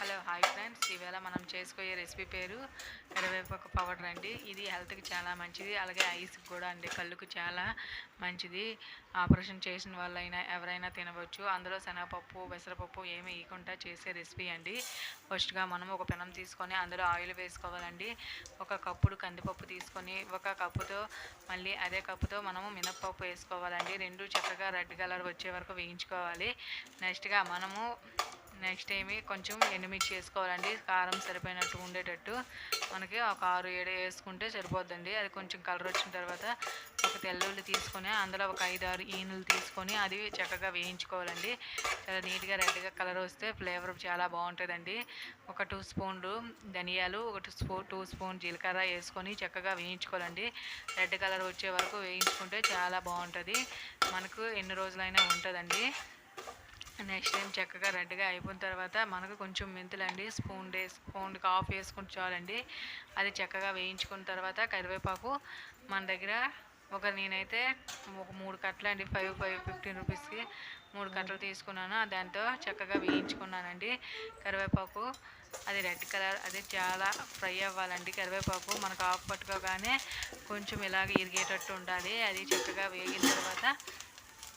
Hello hi friends. ఈవేళ మనం చేసుకోయే recipe పేరు కరివేపాకు పౌడర్ అండి. ఇది హెల్త్కి చాలా మంచిది. అలాగే ఐస్కి కూడా అండి. కళ్ళుకు చాలా మంచిది. ఆపరేషన్ చేసిన వాళ్ళైనా ఎవరైనా తినవచ్చు. అందులో శనగపప్పు పెసరపప్పు ఏమి వేయకుండా చేసే రెసిపీ అండి. ఫస్ట్గా మనం ఒక పెనం తీసుకొని అందులో ఆయిల్ వేసుకోవాలండి. ఒక కప్పుడు కందిపప్పు తీసుకొని ఒక కప్పుతో మళ్ళీ అదే కప్పుతో మనము మినప్పప్పు వేసుకోవాలండి. రెండు చక్కగా రెడ్ కలర్ వచ్చే వరకు వేయించుకోవాలి. నెక్స్ట్గా మనము నెక్స్ట్ ఏమి కొంచెం ఎండుమిర్చి వేసుకోవాలండి కారం సరిపోయినట్టు ఉండేటట్టు మనకి ఒక ఆరు ఏడు వేసుకుంటే సరిపోద్దండి. అది కొంచెం కలర్ వచ్చిన తర్వాత ఒక తెల్లుల్లి తీసుకొని అందులో ఒక ఐదు ఆరు ఈనులు తీసుకొని అది చక్కగా వేయించుకోవాలండి. చాలా నీట్గా రెడ్గా కలర్ వస్తే ఫ్లేవర్ చాలా బాగుంటుందండి. ఒక టూ స్పూన్లు ధనియాలు ఒక టూ స్పూ టూ స్పూన్ జీలకర్ర వేసుకొని చక్కగా వేయించుకోవాలండి. రెడ్ కలర్ వచ్చే వరకు వేయించుకుంటే చాలా బాగుంటుంది. మనకు ఎన్ని రోజులైనా ఉంటుందండి. నెక్స్ట్ టైం చక్కగా రెడ్గా అయిపోయిన తర్వాత మనకు కొంచెం మెంతులండి స్పూన్ డే స్పూన్కి ఆఫ్ వేసుకుంటే చాలండి. అది చక్కగా వేయించుకున్న తర్వాత కరివేపాకు మన దగ్గర ఒక నేనైతే ఒక మూడు కట్టలు అండి ఫైవ్ ఫైవ్ ఫిఫ్టీన్ రూపీస్కి మూడు కట్టలు తీసుకున్నాను. దాంతో చక్కగా వేయించుకున్నానండి. కరివేపాకు అది రెడ్ కలర్ అది చాలా ఫ్రై అవ్వాలండి. కరివేపాకు మనకు ఆఫ్ పట్టుకోగానే కొంచెం ఇలాగ ఇరిగేటట్టు ఉండాలి. అది చక్కగా వేగిన తర్వాత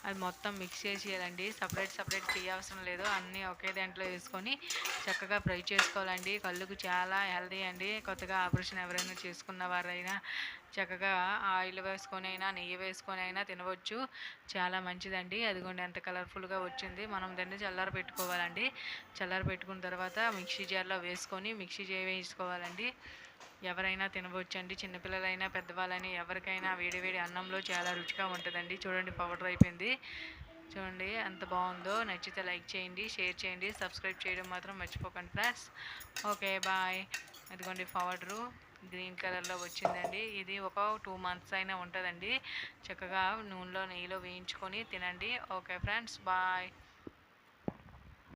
అది మొత్తం మిక్స్ చేసేయాలండి. సపరేట్ సపరేట్ చేయవసరం లేదు. అన్నీ ఒకే దాంట్లో వేసుకొని చక్కగా ఫ్రై చేసుకోవాలండి. కళ్ళుకు చాలా హెల్దీ అండి. కొత్తగా ఆపరేషన్ ఎవరైనా చేసుకున్న వారైనా చక్కగా ఆయిల్ వేసుకొని అయినా నెయ్యి వేసుకొని అయినా తినవచ్చు. చాలా మంచిదండి. అదిగోండి ఎంత కలర్ఫుల్గా వచ్చింది. మనం దాన్ని చల్లార పెట్టుకోవాలండి. చల్లార పెట్టుకున్న తర్వాత మిక్సీ జార్లో వేసుకొని మిక్సీ చే వేసుకోవాలండి ఎవరైనా తినవచ్చండి. చిన్నపిల్లలైనా పెద్దవాళ్ళైనా ఎవరికైనా వేడివేడి అన్నంలో చాలా రుచిగా ఉంటుందండి. చూడండి పౌడర్ అయిపోయింది. చూడండి ఎంత బాగుందో. నచ్చితే లైక్ చేయండి షేర్ చేయండి సబ్స్క్రైబ్ చేయడం మాత్రం మర్చిపోకండి ఫ్రెండ్స్. Okay bye. అదిగోండి పౌడరు. గ్రీన్ కలర్లో వచ్చిందండి. ఇది ఒక టూ మంత్స్ అయినా ఉంటుందండి. చక్కగా నూనెలో నెయ్యిలో వేయించుకొని తినండి. Okay friends bye.